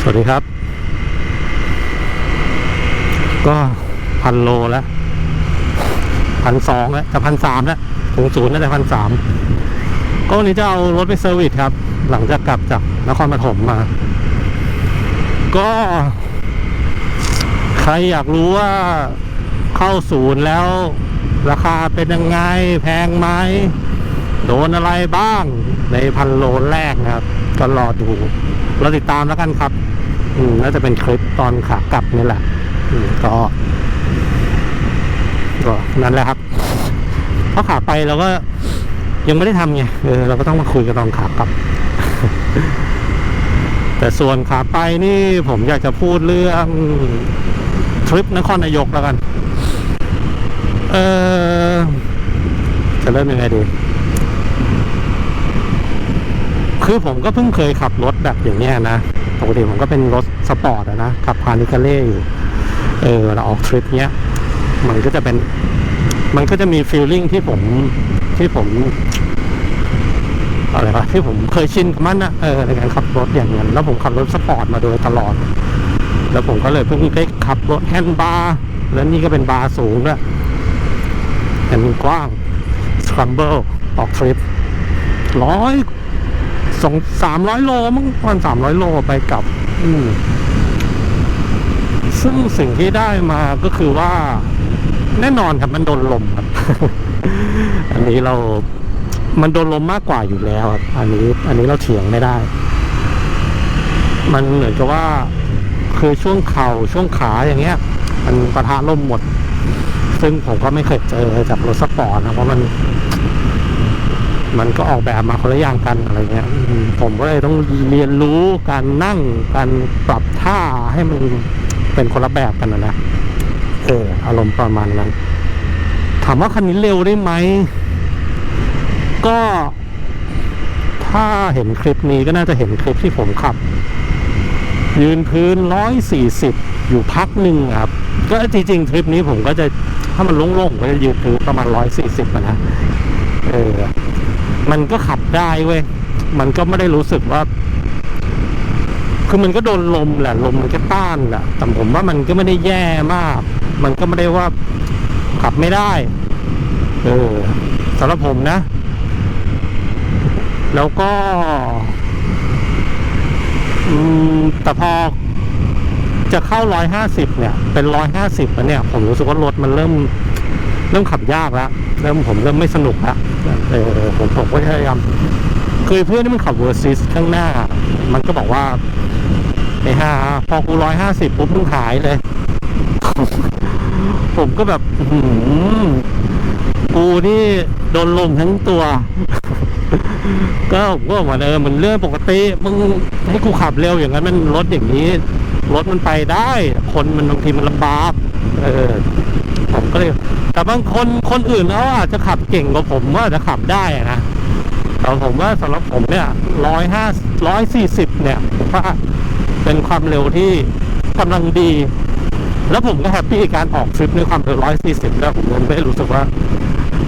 สวัสดีครับ ก็พันโลแล้วพันสองแล้วจะพันสามแล้วถึงศูนย์น่าจะพันสามก็วันนี้จะเอารถไปเซอร์วิสครับ หลังจากกลับจากนครปฐมมา ก็ ใครอยากรู้ว่าเข้าศูนย์แล้ว ราคาเป็นยังไงแพงไหมโดนอะไรบ้างในพันโลแรกนะครับ ก็รอดู เราติดตามแล้วกันครับ อืมน่าจะเป็นคลิปตอนขากลับนี่แหละ อืมก็ก็นั่นแหละครับเพราะขาไปเราก็ยังไม่ได้ทำไงเออเราก็ต้องมาคุยกันตอนขากลับ แต่ส่วนขาไปนี่ผมอยากจะพูดเรื่องทริปนครนายกแล้วกัน เออจะเริ่มยังไงดี คือผมก็เพิ่งเคยขับรถแบบอย่างเนี้ยนะปกติผมก็เป็นรถสปอร์ตนะขับพานิคาเล่อยู่เออเราออกทริปเนี้ยมันก็จะเป็น มันก็จะมีฟีลลิ่งที่ผมที่ผมอะไรวะที่ผมเคยชินกับมันนะเออในการขับรถอย่างนั้นแล้วผมขับรถสปอร์ตมาโดยตลอด แล้วผมก็เลยเพิ่งได้ขับรถแฮนด์บาร์แล้วนี่ก็เป็นบาร์สูงด้วยแอนกว้างสครัมเบิลออกทริปร้อย สองสามร้อยโลมั้งวันสามร้อยโลไปกลับ อืมซึ่งสิ่งที่ได้มาก็คือว่า แน่นอนครับมันโดนลมครับ อันนี้เรา มันโดนลมมากกว่าอยู่แล้วครับ อันนี้ อันนี้เราเถียงไม่ได้ มันเหมือนกับว่า คือช่วงเข่าช่วงขาอย่างเงี้ย มันปะทะลมหมด ซึ่งผมก็ไม่เคยเจอจากรถสปอร์ตนะเพราะมัน มันก็ออกแบบมาคนละอย่างกันอะไรเงี้ยผมก็เลยต้องเรียนรู้การนั่งการปรับท่าให้มันเป็นคนละแบบกันนะนะเอออารมณ์ประมาณนั้น ถามว่าคันนี้เร็วได้ไหม ก็ถ้าเห็นคลิปนี้ก็น่าจะเห็นคลิปที่ผมขับ ยืนพื้นร้อยสี่สิบอยู่พักหนึ่งครับ ก็จริงๆทริปนี้ผมก็จะถ้ามันโล่งๆผมก็จะยืนพื้นประมาณร้อยสี่สิบนะเออ มันก็ขับได้เว้ย มันก็ไม่ได้รู้สึกว่า คือมันก็โดนลมแหละ ลมมันก็ต้านแหละ แต่ผมว่ามันก็ไม่ได้แย่มาก มันก็ไม่ได้ว่าขับไม่ได้ เออสำหรับผมนะ แล้วก็อืมแต่พอ จะเข้าร้อยห้าสิบเนี่ย เป็นร้อยห้าสิบแล้วเนี่ย ผมรู้สึกว่ารถมันเริ่ม เริ่มขับยากแล้ว เริ่มผมเริ่มไม่สนุกแล้วเออผมผมก็พยายามคือเพื่อนที่มันขับเวอร์ซิสข้างหน้า มันก็บอกว่าไอ้ห่าพอกูร้อยห้าสิบปุ๊บมึงหายเลย ผมก็แบบอื้อหือกูนี่โดนลมทั้งตัว ก็ผมก็บอกว่าเออมันเรื่องปกติมึงให้กูขับเร็วอย่างนั้นมันรถอย่างนี้ รถมันไปได้ คนมันบางทีมันลำบากเออผมก็เลยแต่บางคนคนอื่นเขาอาจจะขับเก่งกว่าผมว่าจะขับได้นะแต่ผมว่าสำหรับผมเนี่ยร้อยห้าร้อยสี่สิบเนี่ยผมว่าเป็นความเร็วที่กำลังดี แล้วผมก็แฮปปี้การออกทริปในความเร็วร้อยสี่สิบแล้วผมไม่รู้สึกว่า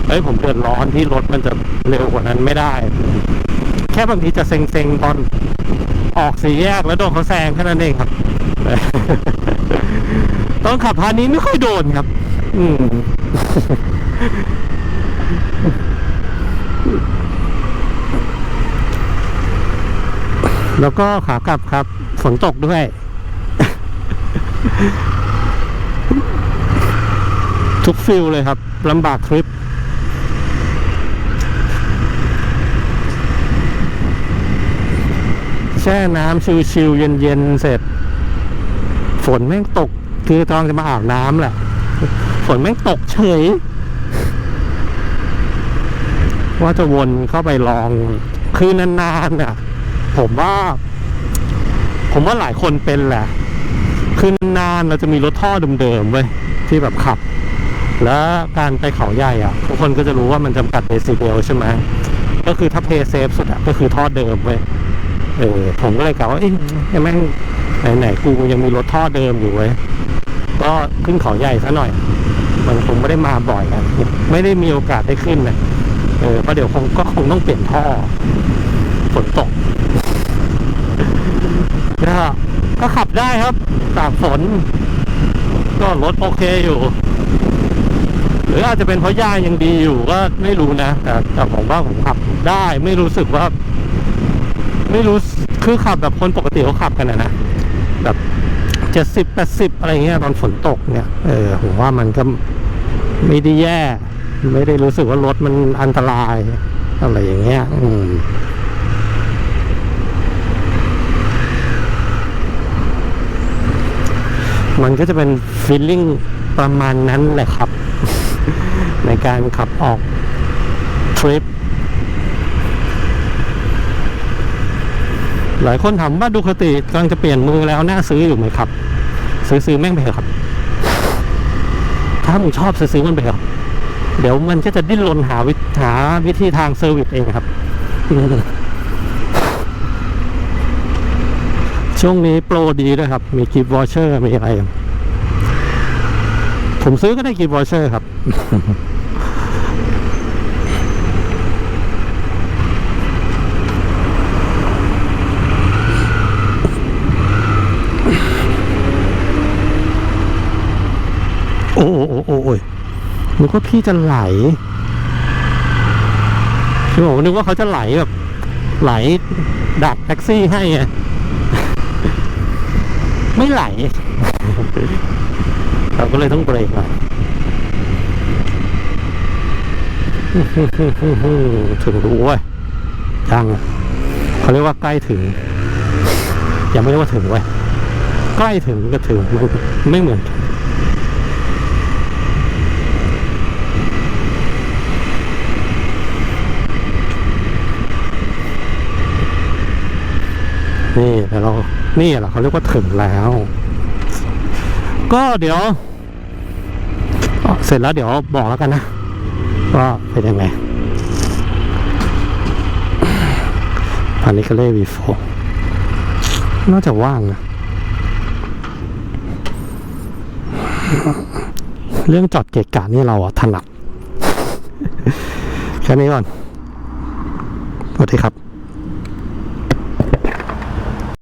เฮ้ยผมเดือดร้อนที่รถมันจะเร็วกว่านั้นไม่ได้ ค่บางทีจะเซ็งๆตอนออกสี่แยกแล้วโดนเขาแซงแค่นั้นเองครับตอนขับพานี้ไม่ค่อยโดนครับ อืมแล้วก็ขากลับครับ ฝนตกด้วย ทุกฟิลเลยครับลำบากทริป แช่น้ำชิวๆเย็นๆเสร็จ ฝนแม่งตก คือตอนจะมาอาบน้ำแหละ ฝนแม่งตกเฉย ว่าจะวนเข้าไปลอง คือนานๆน่ะ ผมว่า ผมว่าหลายคนเป็นแหละ คือนานๆเราจะมีรถท่อเดิมๆเว้ยที่แบบขับ แล้วการไปเขาใหญ่อะ ทุกคนก็จะรู้ว่ามันจำกัดเดซิเบลใช่ไหมก็คือถ้าเพย์เซฟสุดอะก็คือท่อเดิมเว้ย เออผมก็เลยกล่าวว่าเอ้ยแม่งไหนๆกูยังมีรถท่อเดิมอยู่เว้ยก็ขึ้นเขาใหญ่ซะหน่อย มันคงไม่ได้มาบ่อยนะไม่ได้มีโอกาสได้ขึ้นนะเออเพราะเดี๋ยวคงก็คงต้องเปลี่ยนท่อฝนตกก็ก็ขับได้ครับตากฝน ก็รถโอเคอยู่ หรืออาจจะเป็นเพราะย่ายังดีอยู่ก็ไม่รู้นะแต่แต่ผมว่าผมขับได้ไม่รู้สึกว่า ไม่รู้คือขับแบบคนปกติเขาขับกันนะนะแบบเจ็ดสิบแปดสิบอะไรเงี้ยตอนฝนตกเนี่ยเออผมว่ามันก็ไม่ได้แย่ ไม่ได้รู้สึกว่ารถมันอันตรายอะไรอย่างเงี้ย อืมมันก็จะเป็นฟีลลิ่งประมาณนั้นแหละครับ ในการขับออกทริป หลายคนถามว่าดูคติกำลังจะเปลี่ยนมือแล้วน่าซื้ออยู่ไหมครับ ซื้อซื้อแม่งไปเถอะครับ ถ้ามึงชอบซื้อซื้อมันไปเถอะเดี๋ยวมันก็จะดิ้นรนหาวิหาวิธีทางเซอร์วิสเองครับ ช่วงนี้โปรดีด้วยครับ มีกิฟต์วอเชอร์มีอะไร ผมซื้อก็ได้กิฟต์วอเชอร์ครับ อ้โอ้โอ้โอ้โอ้ยนึกว่าพี่จะไหลคือผมนึกว่าเขาจะไหลแบบ ไหลดักแท็กซี่ให้ไงไม่ไหล เราก็เลยต้องเบรกหน่อยถึงรู้เว้ยยังเขาเรียกว่าใกล้ถึง ยังไม่เรียกว่าถึงเว้ยใกล้ถึงก็ถึงไม่เหมือน นี่แต่เรา นี่แหละเขาเรียกว่าถึงแล้ว ก็เดี๋ยว เสร็จแล้วเดี๋ยวบอกแล้วกันนะว่าเป็นยังไงพานิคาเล่วีโฟน่าจะว่างนะเรื่องจอดเกะกะนี่เราอะถนัดแค่นี้ก่อนสวัสดีครับ